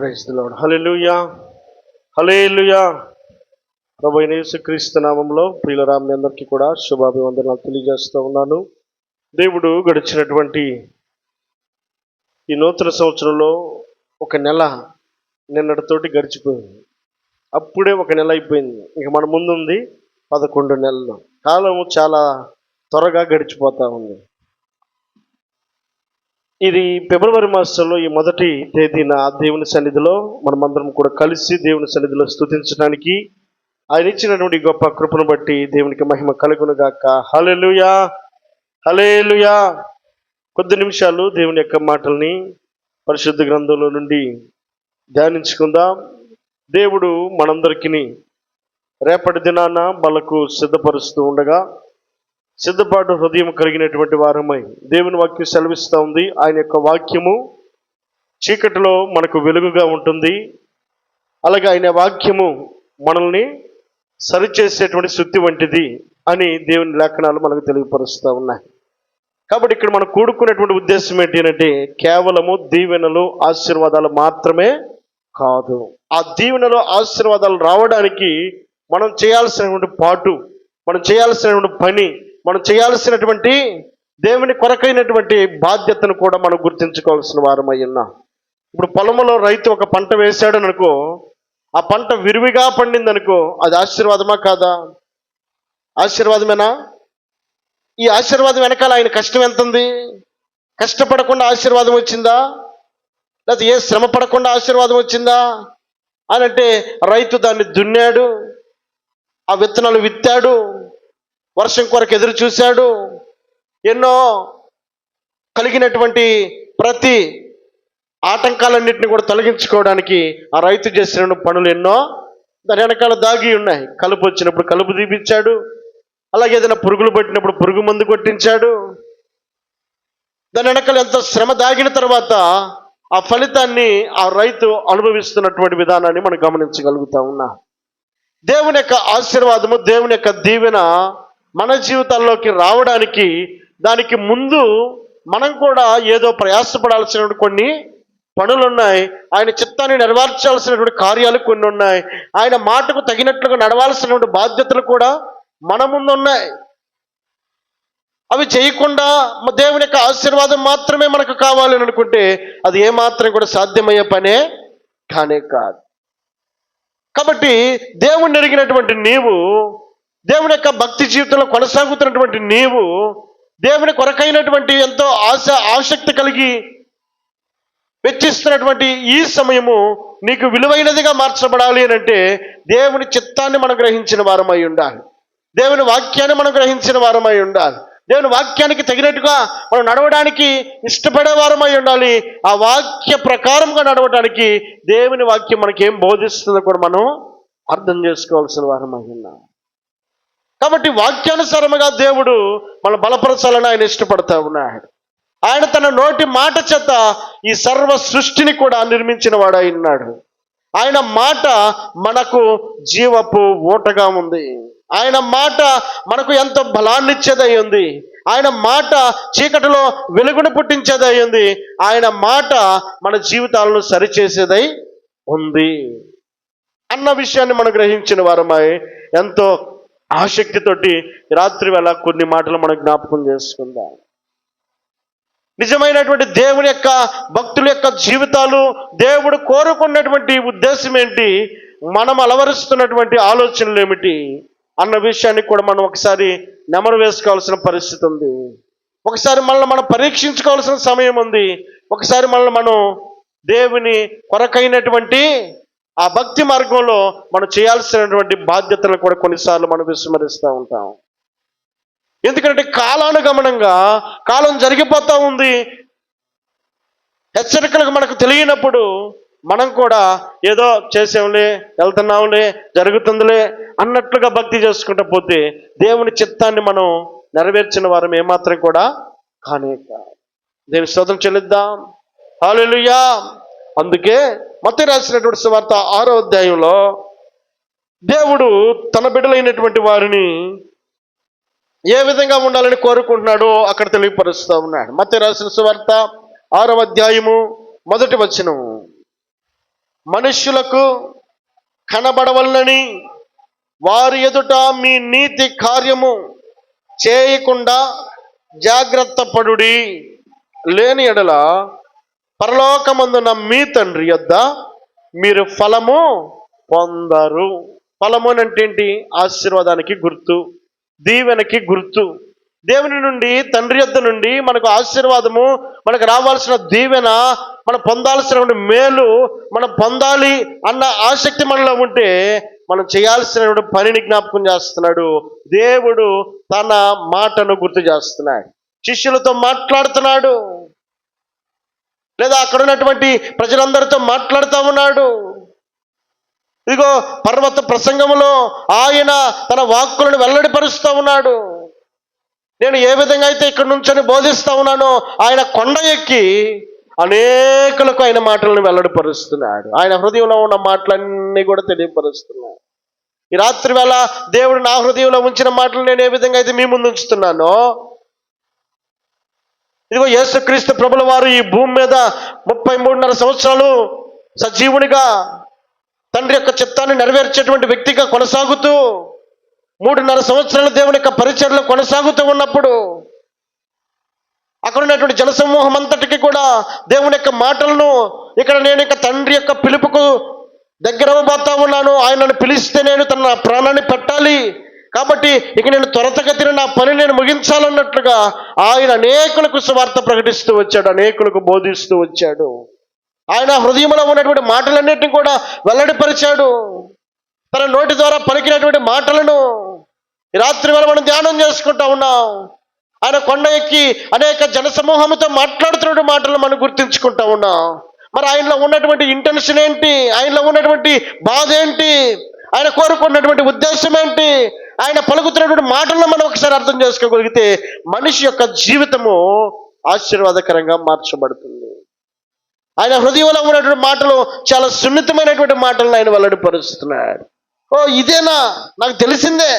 Praise lord hallelujah hallelujah ప్రభు అయిన యేసుక్రీస్తు నామంలో ప్రియుల మీ అందరికీ కూడా శుభాభివందనాలు తెలియజేస్తూ ఉన్నాను. దేవుడు గడిచినటువంటి ఈ నూతన సంవత్సరంలో ఒక నెల నిన్నటితోటి గడిచిపోయింది. అప్పుడే ఒక నెల అయిపోయింది. ఇక మన ముందు ఉంది పదకొండు నెలలు. కాలము చాలా త్వరగా గడిచిపోతూ ఉంది. ఇది ఫిబ్రవరి మాసంలో ఈ మొదటి తేదీన దేవుని సన్నిధిలో మనమందరం కూడా కలిసి దేవుని సన్నిధిలో స్థుతించడానికి ఆయన ఇచ్చినటువంటి గొప్ప కృపను బట్టి దేవునికి మహిమ కలుగునుగాక. హలెలుయా హలేలుయా కొద్ది నిమిషాలు దేవుని యొక్క మాటల్ని పరిశుద్ధ గ్రంథంలో నుండి ధ్యానించుకుందాం. దేవుడు మనందరికీ రేపటి దినాన బలకు సిద్ధపరుస్తూ ఉండగా సిద్ధపాటు హృదయం కలిగినటువంటి వారమై దేవుని వాక్యం సెలవిస్తూ ఉంది. ఆయన యొక్క వాక్యము చీకటిలో మనకు వెలుగుగా ఉంటుంది. అలాగే ఆయన వాక్యము మనల్ని సరిచేసేటువంటి శుద్ధి వంటిది అని దేవుని లేఖనాలు మనకు తెలియపరుస్తూ ఉన్నాయి. కాబట్టి ఇక్కడ మనం కూడుకునేటువంటి ఉద్దేశం ఏంటి అంటే కేవలము దీవెనలు ఆశీర్వాదాలు మాత్రమే కాదు. ఆ దీవెనలు ఆశీర్వాదాలు రావడానికి మనం చేయాల్సినటువంటి పాటు మనం చేయాల్సినటువంటి పని మనం చేయాల్సినటువంటి దేవుని కొరకైనటువంటి బాధ్యతను కూడా మనం గుర్తించుకోవాల్సిన వారమై ఉన్నాం. ఇప్పుడు పొలంలో రైతు ఒక పంట వేశాడు అనుకో ఆ పంట విరివిగా పండింది అనుకో అది ఆశీర్వాదమా కాదా? ఆశీర్వాదమేనా? ఈ ఆశీర్వాదం వెనకాల ఆయన కష్టం ఎంత ఉంది కష్టపడకుండా ఆశీర్వాదం వచ్చిందా? లేకపోతే ఏ శ్రమ పడకుండా ఆశీర్వాదం వచ్చిందా? అని అంటే రైతు దాన్ని దున్నాడు ఆ విత్తనాలు విత్తాడు వర్షం కొరకు ఎదురు చూశాడు. ఎన్నో కలిగినటువంటి ప్రతి ఆటంకాలన్నింటినీ కూడా తొలగించుకోవడానికి ఆ రైతు చేసిన పనులు ఎన్నో దాని వెనకాల దాగి ఉన్నాయి. కలుపు వచ్చినప్పుడు కలుపు తీపించాడు అలాగే ఏదైనా పురుగులు పట్టినప్పుడు పురుగు మందు కొట్టించాడు. దాని వెనకాల ఎంత శ్రమ దాగిన తర్వాత ఆ ఫలితాన్ని ఆ రైతు అనుభవిస్తున్నటువంటి విధానాన్ని మనం గమనించగలుగుతా ఉన్నాం. దేవుని యొక్క ఆశీర్వాదము దేవుని యొక్క దీవెన మన జీవితాల్లోకి రావడానికి దానికి ముందు మనం కూడా ఏదో ప్రయాసపడాల్సిన కొన్ని పనులు ఉన్నాయి ఆయన చిత్తాన్ని నెరవేర్చాల్సినటువంటి కార్యాలు కొన్ని ఉన్నాయి. ఆయన మాటకు తగినట్లుగా నడవాల్సినటువంటి బాధ్యతలు కూడా మన ముందు ఉన్నాయి అవి చేయకుండా దేవుని యొక్క ఆశీర్వాదం మాత్రమే మనకు కావాలి అని అనుకుంటే అది ఏమాత్రం కూడా సాధ్యమయ్యే పనే కానే కాదు. కాబట్టి దేవుణ్ణి ఎరిగినటువంటి నీవు దేవుని యొక్క భక్తి జీవితంలో కొనసాగుతున్నటువంటి నీవు దేవుని కొరకైనటువంటి ఎంతో ఆశ ఆసక్తి కలిగి వెచ్చిస్తున్నటువంటి ఈ సమయము నీకు విలువైనదిగా మార్చబడాలి అని అంటే దేవుని చిత్తాన్ని మనం గ్రహించిన వారమై ఉండాలి. దేవుని వాక్యాన్ని మనం గ్రహించిన వారమై ఉండాలి. దేవుని వాక్యానికి తగినట్టుగా మనం నడవడానికి ఇష్టపడే వారమై ఉండాలి. ఆ వాక్య ప్రకారంగా నడవడానికి దేవుని వాక్యం మనకేం బోధిస్తుందో కూడా మనం అర్థం చేసుకోవాల్సిన వారమై ఉన్నాం కాబట్టి వాక్యానుసారముగా దేవుడు మన బలపరచాలని ఆయన ఇష్టపడతా ఉన్నాడు. ఆయన తన నోటి మాట చేత ఈ సర్వ సృష్టిని కూడా నిర్మించిన వాడు ఉన్నాడు. ఆయన మాట మనకు జీవపు ఊటగా ఉంది. ఆయన మాట మనకు ఎంతో బలాన్నిచ్చేదై ఉంది. ఆయన మాట చీకటిలో వెలుగును పుట్టించేదై ఉంది. ఆయన మాట మన జీవితాలను సరిచేసేదై ఉంది. అన్న విషయాన్ని మనం గ్రహించిన వారమై ఎంతో ఆసక్తితోటి రాత్రి వేళ కొన్ని మాటలు మనం జ్ఞాపకం చేసుకుందాం. నిజమైనటువంటి దేవుని యొక్క భక్తుల యొక్క జీవితాలు దేవుడు కోరుకున్నటువంటి ఉద్దేశం ఏంటి? మనం అలవరుస్తున్నటువంటి ఆలోచనలు ఏమిటి? అన్న విషయాన్ని కూడా మనం ఒకసారి నెమరు వేసుకోవాల్సిన పరిస్థితి ఉంది. ఒకసారి మనల్ని మనం పరీక్షించుకోవాల్సిన సమయం ఉంది. ఒకసారి మనల్ని మనం దేవుని కొరకైనటువంటి ఆ భక్తి మార్గంలో మనం చేయాల్సినటువంటి బాధ్యతలు కూడా కొన్నిసార్లు మనం విస్మరిస్తూ ఉంటాం. ఎందుకంటే కాలానుగమనంగా కాలం జరిగిపోతూ ఉంది. హెచ్చరికలకు మనకు తెలియనప్పుడు మనం కూడా ఏదో చేసాంలే వెళ్తున్నాంలే జరుగుతుందిలే అన్నట్లుగా భక్తి చేసుకుంటూ పోతే దేవుని చిత్తాన్ని మనం నెరవేర్చిన వారం ఏమాత్రం కూడా కానే కాదు. దేవుని స్తోత్రం చెల్లిద్దాం. హాలెలుయా అందుకే మత రాసినటువంటి సువార్త ఆరో అధ్యాయంలో దేవుడు తన బిడ్డలైనటువంటి వారిని ఏ విధంగా ఉండాలని కోరుకుంటున్నాడో అక్కడ తెలియపరుస్తూ ఉన్నాడు. మత రాసిన సువార్త ఆరవ అధ్యాయము మొదటి వచనము. మనుష్యులకు కనబడవలనని వారి ఎదుట మీ నీతి కార్యము చేయకుండా జాగ్రత్త పడుడి. లేని ఎడల పరలోకమందున మీ తండ్రి యొద్ద మీరు ఫలము పొందరు. ఫలము అని అంటే ఏంటి ఆశీర్వాదానికి గుర్తు దీవెనకి గుర్తు. దేవుని నుండి తండ్రి యొద్ద నుండి మనకు ఆశీర్వాదము మనకు రావాల్సిన దీవెన మనం పొందాల్సినటువంటి మేలు మనం పొందాలి అన్న ఆసక్తి మనలో ఉంటే మనం చేయాల్సినటువంటి పనిని జ్ఞాపకం చేస్తున్నాడు. దేవుడు తన మాటను గుర్తు చేస్తున్నాడు. శిష్యులతో మాట్లాడుతున్నాడు. లేదా అక్కడ ఉన్నటువంటి ప్రజలందరితో మాట్లాడుతూ ఉన్నాడు. ఇదిగో పర్వత ప్రసంగములో ఆయన తన వాక్కులను వెల్లడిపరుస్తూ ఉన్నాడు. నేను ఏ విధంగా అయితే ఇక్కడ నుంచొని బోధిస్తూ ఉన్నానో ఆయన కొండ ఎక్కి అనేకులకు ఆయన మాటలను వెల్లడిపరుస్తున్నాడు. ఆయన హృదయంలో ఉన్న మాటలన్నీ కూడా తెలియపరుస్తున్నాడు. ఈ రాత్రి వేళ దేవుడు నా హృదయంలో ఉంచిన మాటలు నేను ఏ విధంగా అయితే మీ ముందు ఉంచుతున్నానో ఇదిగో యేసుక్రీస్తు ప్రభుల వారు ఈ భూమి మీద ముప్పై మూడున్నర సంవత్సరాలు సజీవునిగా తండ్రి యొక్క చిత్తాన్ని నెరవేర్చేటువంటి వ్యక్తిగా కొనసాగుతూ మూడున్నర సంవత్సరాలు దేవుని యొక్క పరిచయలో కొనసాగుతూ ఉన్నప్పుడు అక్కడ ఉన్నటువంటి జనసమూహం అంతటికి కూడా దేవుని యొక్క మాటలను ఇక్కడ నేను ఇక తండ్రి యొక్క పిలుపుకు దగ్గర ఉన్నాను. ఆయనను పిలిస్తే నేను తన ప్రాణాన్ని పెట్టాలి. కాబట్టి ఇక నేను త్వరతగతిన నా పని నేను ముగించాలన్నట్లుగా ఆయన అనేకులకు సువార్త ప్రకటిస్తూ వచ్చాడు అనేకులకు బోధిస్తూ వచ్చాడు. ఆయన హృదయంలో ఉన్నటువంటి మాటలన్నిటిని కూడా వెల్లడిపరిచాడు. తన నోటి ద్వారా పలికినటువంటి మాటలను రాత్రి వేళ మనం ధ్యానం చేసుకుంటా ఉన్నాం. ఆయన కొండ ఎక్కి అనేక జనసమూహంతో మాట్లాడుతున్న మాటలు మనం గుర్తించుకుంటా ఉన్నాం. మరి ఆయనలో ఉన్నటువంటి ఇంటెన్షన్ ఏంటి? ఆయనలో ఉన్నటువంటి బాధ ఏంటి? ఆయన కోరుకున్నటువంటి ఉద్దేశం ఏంటి? ఆయన పలుకుతున్నటువంటి మాటలను మనం ఒకసారి అర్థం చేసుకోగలిగితే మనిషి యొక్క జీవితము ఆశీర్వాదకరంగా మార్చబడుతుంది. ఆయన హృదయంలో ఉన్నటువంటి మాటలు చాలా సున్నితమైనటువంటి మాటలను ఆయన వెల్లడిపరుస్తున్నాడు. ఓ ఇదేనా? నాకు తెలిసిందే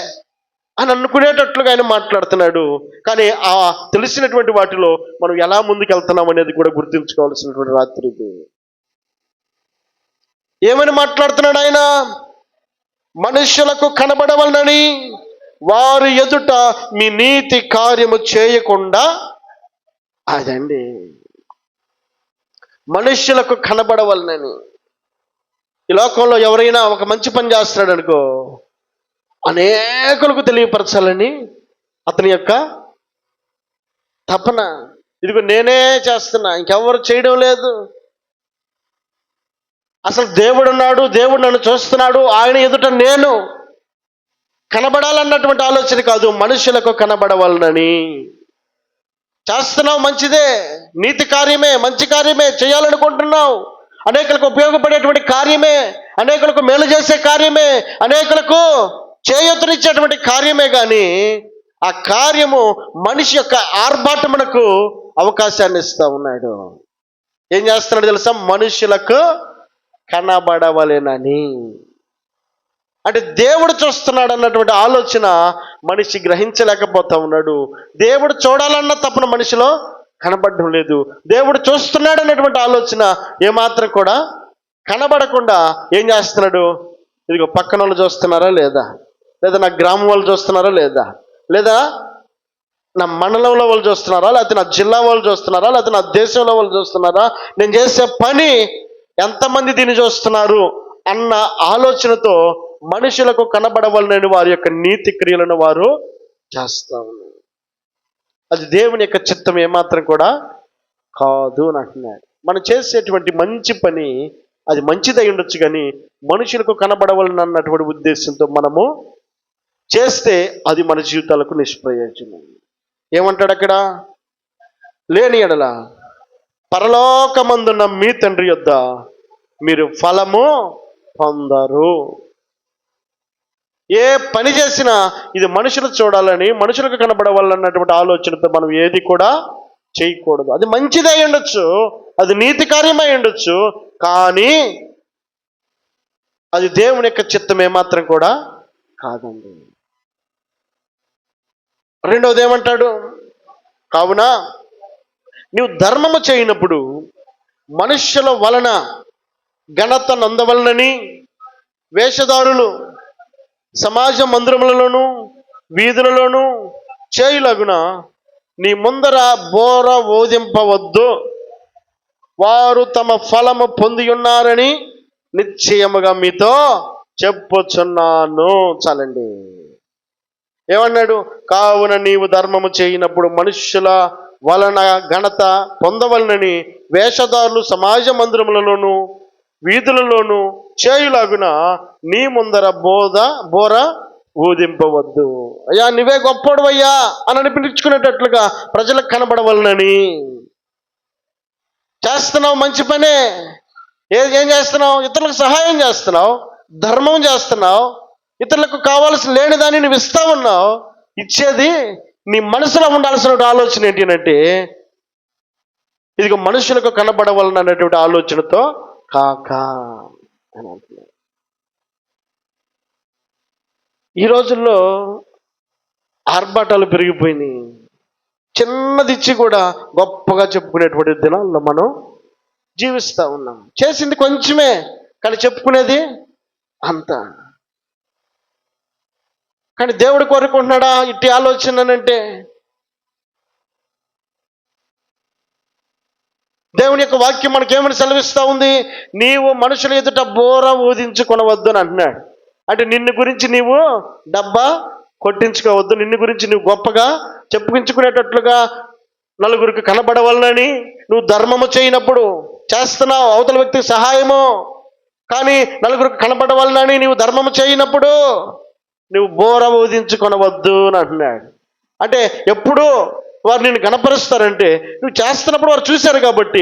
అని అనుకునేటట్లుగా ఆయన మాట్లాడుతున్నాడు. కానీ ఆ తెలిసినటువంటి వాటిలో మనం ఎలా ముందుకు వెళ్తున్నాం అనేది కూడా గుర్తుంచుకోవాల్సినటువంటి రాత్రి ఇది. ఏమని మాట్లాడుతున్నాడు ఆయన? మనుషులకు కనబడవలనని వారి ఎదుట మీ నీతి కార్యము చేయకుండా అదండి. మనుషులకు కనబడవలనని. ఈ లోకంలో ఎవరైనా ఒక మంచి పని చేస్తున్నాడు అనుకో అనేకులకు తెలియపరచాలని అతని యొక్క తపన. ఇదిగో నేనే చేస్తున్నా ఇంకెవరు చేయడం లేదు. అసలు దేవుడు ఉన్నాడు దేవుడు నన్ను చూస్తున్నాడు ఆయన ఎదుట నేను కనబడాలన్నటువంటి ఆలోచన కాదు మనుషులకు కనబడవాలనని. చేస్తున్నావు మంచిదే నీతి కార్యమే మంచి కార్యమే చేయాలనుకుంటున్నావు. అనేకులకు ఉపయోగపడేటువంటి కార్యమే అనేకులకు మేలు చేసే కార్యమే అనేకులకు చేయూతనిచ్చేటువంటి కార్యమే కానీ ఆ కార్యము మనిషి యొక్క ఆర్భాటమునకు అవకాశాన్ని ఇస్తూ ఉన్నాడు. ఏం చేస్తున్నాడు తెలుసా? మనుషులకు కనబడవలెనని. అంటే దేవుడు చూస్తున్నాడు అన్నటువంటి ఆలోచన మనిషి గ్రహించలేకపోతా ఉన్నాడు. దేవుడు చూడాలన్న తప్పన మనిషిలో కనబడడం లేదు. దేవుడు చూస్తున్నాడు అన్నటువంటి ఆలోచన ఏమాత్రం కూడా కనబడకుండా ఏం చేస్తున్నాడు? ఇదిగో పక్కన వాళ్ళు చూస్తున్నారా లేదా? లేదా నా గ్రామం వాళ్ళు చూస్తున్నారా లేదా? లేదా నా మండలంలో వాళ్ళు చూస్తున్నారా? లేకపోతే నా జిల్లా వాళ్ళు చూస్తున్నారా? లేకపోతే నా దేశంలో వాళ్ళు చూస్తున్నారా? నేను చేసే పని ఎంతమంది దీన్ని చూస్తున్నారు అన్న ఆలోచనతో మనుషులకు కనబడవలనని వారి యొక్క నీతి క్రియలను వారు చేస్తా ఉన్నారు. అది దేవుని యొక్క చిత్తం ఏమాత్రం కూడా కాదు అని అంటున్నాడు మనం చేసేటువంటి మంచి పని అది మంచిదై ఉండొచ్చు కానీ మనుషులకు కనబడవలను అన్నటువంటి ఉద్దేశంతో మనము చేస్తే అది మన జీవితాలకు నిష్ప్రయోజనం. ఏమంటాడు అక్కడ? లేని ఎడల పరలోకమందున్న మీ తండ్రి యొద్ద మీరు ఫలము పొందరు. ఏ పని చేసినా ఇది మనుషులు చూడాలని మనుషులకు కనబడవాలన్నటువంటి ఆలోచనతో మనం ఏది కూడా చేయకూడదు. అది మంచిదై ఉండొచ్చు అది నీతి కార్యమై ఉండొచ్చు కానీ అది దేవుని యొక్క చిత్తం ఏమాత్రం కూడా కాదండి. రెండవది ఏమంటాడు? కావున నీవు ధర్మము చేయనప్పుడు మనుష్యుల వలన ఘనత నందవలనని వేషధారులు సమాజ మందిరములలోను వీధులలోను చేయులగున నీ ముందర బోర ఓదింపవద్దు వారు తమ ఫలము పొంది ఉన్నారని నిశ్చయముగా మీతో చెప్పుచున్నాను. చాలండి. ఏమన్నాడు? కావున నీవు ధర్మము చేయనప్పుడు మనుష్యుల వలన ఘనత పొందవలనని వేషధారులు సమాజ మందిరములలోనూ వీధులలోనూ చేయులాగున నీ ముందర బోధ బోర ఊదింపవద్దు. అయ్యా నువ్వే గొప్పోడు అయ్యా అని అనిపించుకునేటట్లుగా ప్రజలకు కనబడవలనని. చేస్తున్నావు మంచి పనే. ఏ ఏం చేస్తున్నావు? ఇతరులకు సహాయం చేస్తున్నావు. ధర్మం చేస్తున్నావు. ఇతరులకు కావాల్సిన లేని దాన్ని నువ్వు ఇస్తా ఉన్నావు. ఇచ్చేది నీ మనసులో ఉండాల్సిన ఆలోచన ఏంటి అంటే ఇది మనుషులకు కనబడవలన అనేటువంటి ఆలోచనతో కాక అని అంటున్నాడు. ఈ రోజుల్లో ఆర్భాటాలు పెరిగిపోయినాయి. చిన్నదిచ్చి కూడా గొప్పగా చెప్పుకునేటువంటి దినాల్లో మనం జీవిస్తూ ఉన్నాం. చేసింది కొంచెమే కానీ చెప్పుకునేది అంత. కానీ దేవుడు కోరుకుంటున్నాడా? ఇట్టి ఆలోచన అంటే దేవుని యొక్క వాక్యం మనకేమని సెలవిస్తూ ఉంది? నీవు మనుషుల ఎదుట బోర ఊదించుకునవద్దు అని అంటున్నాడు. అంటే నిన్ను గురించి నీవు డబ్బా కొట్టించుకోవద్దు నిన్ను గురించి నువ్వు గొప్పగా చెప్పుకించుకునేటట్లుగా నలుగురికి కనబడవలనని నువ్వు ధర్మము చేయనప్పుడు చేస్తున్నావు అవతల వ్యక్తికి సహాయము. కానీ నలుగురికి కనబడవలనని నీవు ధర్మము చేయనప్పుడు నువ్వు బోర ఊదించుకొనవద్దు అని అంటున్నాడు. అంటే ఎప్పుడు వారు నిన్ను కనపరుస్తారంటే నువ్వు చేస్తున్నప్పుడు వారు చూశారు కాబట్టి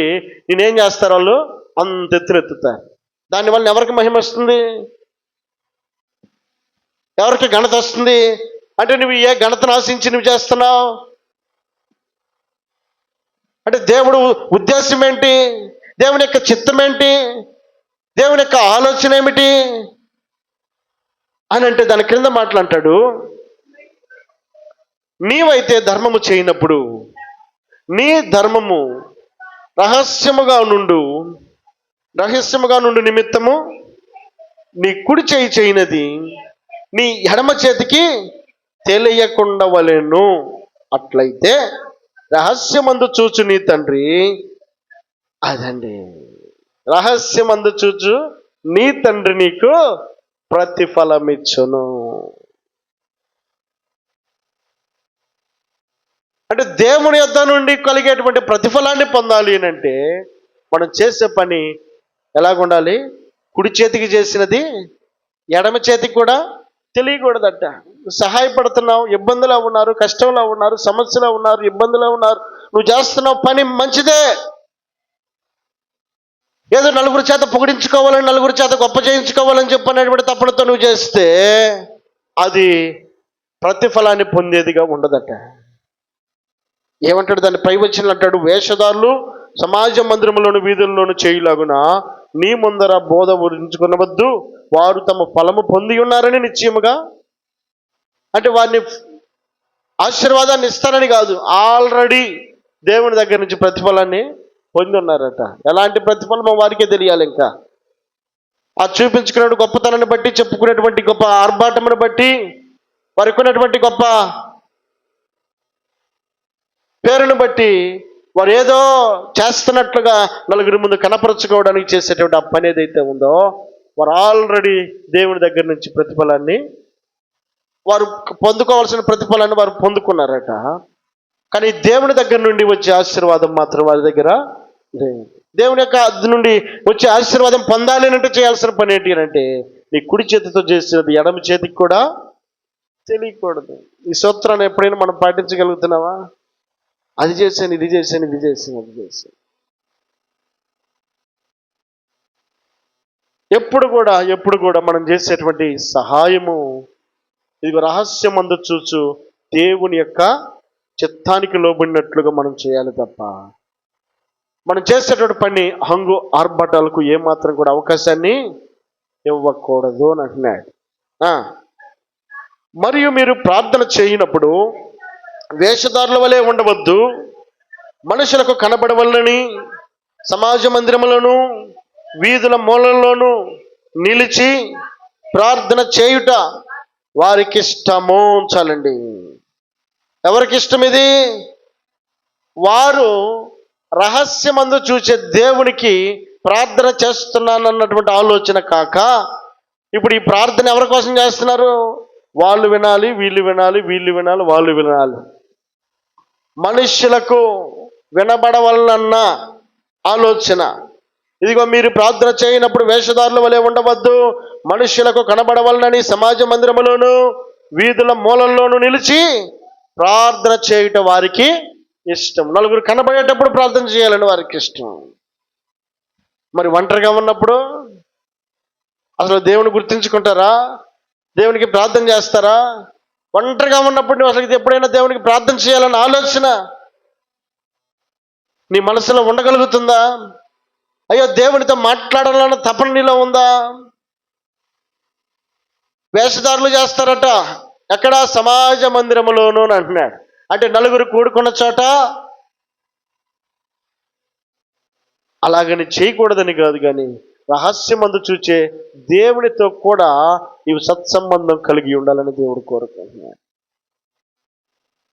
నేనేం చేస్తారు వాళ్ళు? అంత ఎత్తునెత్తుతారు దానివల్ల ఎవరికి మహిమ వస్తుంది? ఎవరికి ఘనత వస్తుంది? అంటే నువ్వు ఏ ఘనతను ఆశించి నువ్వు చేస్తున్నావు? అంటే దేవుడు ఉద్దేశం ఏంటి? దేవుని యొక్క చిత్తం ఏంటి? దేవుని యొక్క ఆలోచన ఏమిటి? అని అంటే దాని క్రింద మాట్లాంటాడు నీవైతే ధర్మము చేయనప్పుడు నీ ధర్మము రహస్యముగా నుండు రహస్యముగా నుండి నిమిత్తము నీ కుడి చేయి చేయనది నీ ఎడమ చేతికి తెలియకుండా వలెను. అట్లయితే రహస్యమందు చూచు నీ తండ్రి. అదండి. రహస్యమందు చూచు నీ తండ్రి నీకు ప్రతిఫలమిచ్చును. అంటే దేవుని యొద్ద నుండి కలిగేటువంటి ప్రతిఫలాన్ని పొందాలి అని అంటే మనం చేసే పని ఎలాగుండాలి? కుడి చేతికి చేసినది ఎడమ చేతికి కూడా తెలియకూడదట. సహాయపడుతున్నావు ఇబ్బందులో ఉన్నారు కష్టంలో ఉన్నారు సమస్యలో ఉన్నారు ఇబ్బందులో ఉన్నారు. నువ్వు చేస్తున్నావు పని మంచిదే. ఏదో నలుగురు చేత పొగిడించుకోవాలని నలుగురు చేత గొప్ప చేయించుకోవాలని చెప్పనేటువంటి తప్పనతో నువ్వు చేస్తే అది ప్రతిఫలాన్ని పొందేదిగా ఉండదట. ఏమంటాడు? దాన్ని పై వచ్చిన అంటాడు. వేషధారులు సమాజ మందిరములోను వీధుల్లోను చేయులాగున నీ ముందర బోధ ఊరించుకునవద్దు వారు తమ ఫలము పొంది ఉన్నారని నిశ్చయముగా? అంటే వారిని ఆశీర్వాదాన్ని ఇస్తారని కాదు. ఆల్రెడీ దేవుని దగ్గర నుంచి ప్రతిఫలాన్ని పొంది ఉన్నారట. ఎలాంటి ప్రతిఫలమో వారికే తెలియాలి ఇంకా. ఆ చూపించుకునే గొప్పతనాన్ని బట్టి చెప్పుకునేటువంటి గొప్ప ఆర్భాటమును బట్టి వారికి ఉన్నటువంటి గొప్ప పేరును బట్టి వారు ఏదో చేస్తున్నట్లుగా నలుగురి ముందు కనపరచుకోవడానికి చేసేటువంటి ఆ పని ఏదైతే ఉందో వారు ఆల్రెడీ దేవుని దగ్గర నుంచి ప్రతిఫలాన్ని వారు పొందుకోవాల్సిన ప్రతిఫలాన్ని వారు పొందుకున్నారట. కానీ దేవుని దగ్గర నుండి వచ్చే ఆశీర్వాదం మాత్రం వారి దగ్గర లేదు. దేవుని యొక్క అద్దు నుండి వచ్చే ఆశీర్వాదం పొందాలి అంటే చేయాల్సిన పని ఏంటి అని అంటే నీ కుడి చేతితో చేసినది ఎడమ చేతికి కూడా తెలియకూడదు. ఈ సూత్రాన్ని ఎప్పుడైనా మనం పాటించగలుగుతున్నావా? అది చేశాను ఇది చేశాను ఇది చేశాను అది చేశాను ఎప్పుడు కూడా ఎప్పుడు కూడా మనం చేసేటువంటి సహాయము ఇది రహస్యమందు చూచు దేవుని యొక్క చిత్తానికి లోబడినట్లుగా మనం చేయాలి తప్ప. మనం చేసేటువంటి పని హంగు ఆర్భటాలకు ఏమాత్రం కూడా అవకాశాన్ని ఇవ్వకూడదు అని అంటున్నాడు. మరియు మీరు ప్రార్థన చేయనప్పుడు వేషధారుల వలె ఉండవద్దు. మనుషులకు కనబడవలనని సమాజ మందిరములను వీధుల మూలల్లోనూ నిలిచి ప్రార్థన చేయుట వారికి ఇష్టము చాలండి ఎవరికి ఇష్టం ఇది? వారు రహస్యమందు చూసే దేవునికి ప్రార్థన చేస్తున్నానన్నటువంటి ఆలోచన కాక ఇప్పుడు ఈ ప్రార్థన ఎవరి కోసం చేస్తున్నారు? వాళ్ళు వినాలి వీళ్ళు వినాలి వీళ్ళు వినాలి వాళ్ళు వినాలి. మనుష్యులకు వినబడవలనన్న ఆలోచన. ఇదిగో మీరు ప్రార్థన చేయనప్పుడు వేషధారుల వలె ఉండవద్దు. మనుష్యులకు కనబడవలనని సమాజ మందిరములోను వీధుల మూలల్లోనూ నిలిచి ప్రార్థన చేయుట వారికి ఇష్టం. నలుగురు కనబడేటప్పుడు ప్రార్థన చేయాలని వారికి ఇష్టం. మరి ఒంటరిగా ఉన్నప్పుడు అసలు దేవుని గుర్తించుకుంటారా? దేవునికి ప్రార్థన చేస్తారా? ఒంటరిగా ఉన్నప్పుడు నువ్వు అసలు ఎప్పుడైనా దేవునికి ప్రార్థన చేయాలన్న ఆలోచన నీ మనసులో ఉండగలుగుతుందా? అయ్యో దేవునితో మాట్లాడాలన్న తపన నీలో ఉందా? వేషధారులు చేస్తారట. ఎక్కడ? సమాజ మందిరములోను అని అంటున్నాడు. అంటే నలుగురు కూడుకున్న చోట అలాగని చేయకూడదని కాదు కానీ రహస్యమందు చూచే దేవునితో కూడా నీవు సత్సంబంధం కలిగి ఉండాలని దేవుడు కోరుకుంటున్నాడు.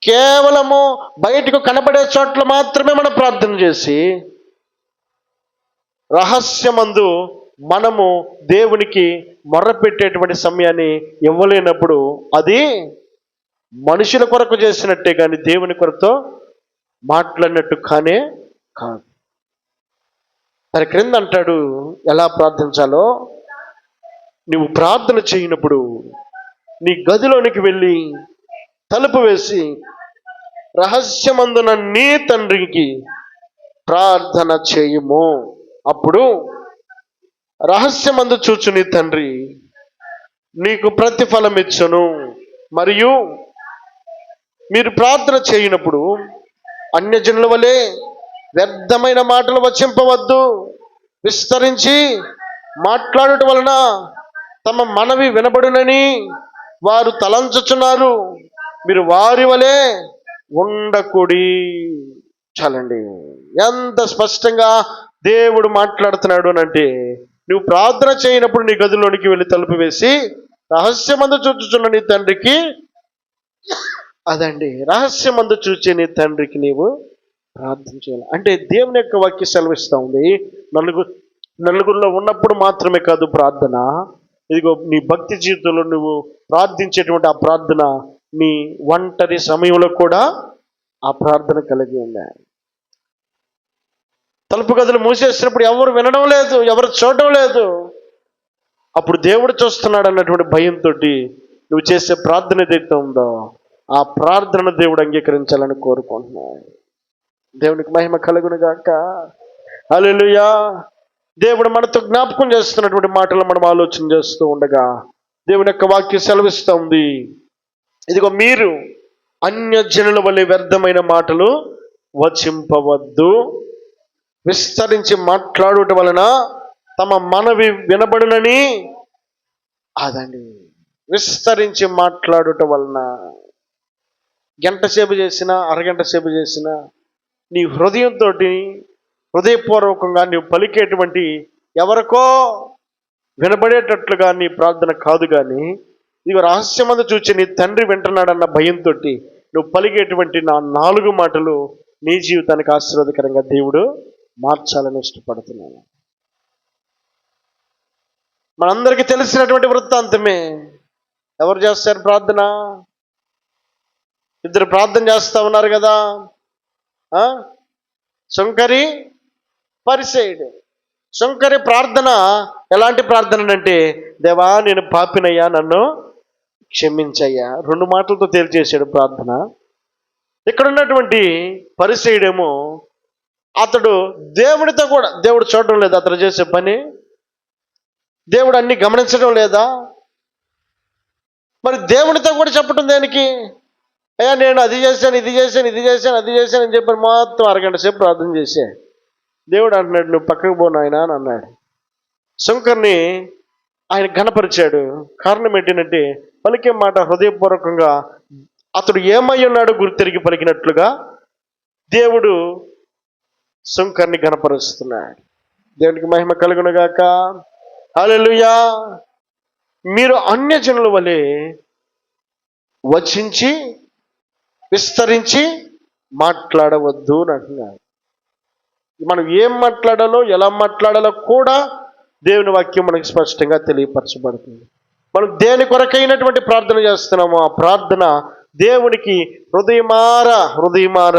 కేవలము బయటకు కనబడే చోట్ల మాత్రమే మనం ప్రార్థన చేసి రహస్యమందు మనము దేవునికి మొర్రపెట్టేటువంటి సమయాన్ని ఇవ్వలేనప్పుడు అది మనుషుల కొరకు చేసినట్టే కానీ దేవుని కొరతో మాట్లాడినట్టు కానే కాదు. తన క్రింద అంటాడు ఎలా ప్రార్థించాలో నువ్వు ప్రార్థన చేయనప్పుడు నీ గదిలోనికి వెళ్ళి తలుపు వేసి రహస్యమందున నీ తండ్రికి ప్రార్థన చేయము. అప్పుడు రహస్యమందు చూచు నీ తండ్రి నీకు ప్రతిఫలం ఇచ్చను. మరియు మీరు ప్రార్థన చేయనప్పుడు అన్యజనుల వలె వ్యర్థమైన మాటలు వచింపవద్దు. విస్తరించి మాట్లాడటం వలన తమ మనవి వినబడునని వారు తలంచుచున్నారు. మీరు వారి వలె ఉండకుడి. చాలండి. ఎంత స్పష్టంగా దేవుడు మాట్లాడుతున్నాడు అంటే నువ్వు ప్రార్థన చేయనప్పుడు నీ గదిలోనికి వెళ్ళి తలుపు వేసి రహస్యమందు చూచుచున్న నీ తండ్రికి అదండి రహస్యమందు చూచే నీ తండ్రికి నీవు ప్రార్థన చేయాలి. అంటే దేవుని యొక్క వాక్య సెలవిస్తూ ఉంది. నలుగురు నలుగురిలో ఉన్నప్పుడు మాత్రమే కాదు ప్రార్థన. ఇదిగో నీ భక్తి జీవితంలో నువ్వు ప్రార్థించేటువంటి ఆ ప్రార్థన నీ ఒంటరి సమయంలో కూడా ఆ ప్రార్థన కలిగి ఉన్నాయి. తలుపు గదులు మూసేసినప్పుడు ఎవరు వినడం లేదు ఎవరు చూడడం లేదు. అప్పుడు దేవుడు చూస్తున్నాడు అన్నటువంటి భయంతో నువ్వు చేసే ప్రార్థన ఏదైతే ఉందో ఆ ప్రార్థనను దేవుడు అంగీకరించాలని కోరుకుంటున్నాడు దేవునికి మహిమ కలుగునుగాక అలెలుయా దేవుడు మనతో జ్ఞాపకం చేస్తున్నటువంటి మాటలు మనం ఆలోచన చేస్తూ ఉండగా దేవుని యొక్క వాక్యం సెలవిస్తూ ఉంది. ఇదిగో మీరు అన్యజనుల వలె వ్యర్థమైన మాటలు వచింపవద్దు. విస్తరించి మాట్లాడుట వలన తమ మనవి వినబడునని అదండి విస్తరించి మాట్లాడుట వలన గంట సేపు చేసిన అరగంట సేపు చేసిన నీ హృదయంతో హృదయపూర్వకంగా నీవు పలికేటువంటి ఎవరికో వినబడేటట్లుగా నీ ప్రార్థన కాదు కానీ ఇదిగో రహస్యమందు చూచి నీ తండ్రి వింటున్నాడన్న భయంతో నువ్వు పలికేటువంటి నా నాలుగు మాటలు నీ జీవితానికి ఆశీర్వాదకరంగా దేవుడు మార్చాలని ఇష్టపడుతున్నాను. మనందరికీ తెలిసినటువంటి వృత్తాంతమే. ఎవరు చేస్తారు ప్రార్థన? ఇద్దరు ప్రార్థన చేస్తా ఉన్నారు కదా. ఆ? పరిసేయుడు శంకరి ప్రార్థన ఎలాంటి ప్రార్థన అంటే దేవా నేను పాపినయ్యా నన్ను క్షమించయ్యా. రెండు మాటలతో తేల్చేసాడు ప్రార్థన. ఇక్కడ ఉన్నటువంటి పరిసేయుడేమో అతడు దేవుడితో కూడా దేవుడు చూడడం లేదా అతడు చేసే పని. దేవుడు అన్ని గమనించడం లేదా? మరి దేవునితో కూడా చెప్పటం దేనికి? అయ్యా నేను అది చేశాను ఇది చేశాను ఇది చేశాను అది చేశాను అని చెప్పి మాత్రం అరగంట సేపు ప్రార్థన చేసే దేవుడు అంటున్నాడు నువ్వు పక్కకు పోను ఆయన అని అన్నాడు. శంకర్ని ఆయన ఘనపరిచాడు. కారణం ఏంటంటే పలికే మాట హృదయపూర్వకంగా అతడు ఏమై ఉన్నాడో గుర్తెరిగి పలికినట్లుగా దేవుడు శంకర్ని ఘనపరుస్తున్నాడు. దేవునికి మహిమ కలుగునగాక అలెలుయా మీరు అన్యజనుల వలె వచించి విస్తరించి మాట్లాడవద్దు అని అంటున్నారు మనం ఏం మాట్లాడాలో ఎలా మాట్లాడాలో కూడా దేవుని వాక్యం మనకి స్పష్టంగా తెలియపరచబడుతుంది. మనం దేని కొరకైనటువంటి ప్రార్థన చేస్తున్నామో ఆ ప్రార్థన దేవునికి హృదయమార హృదయమార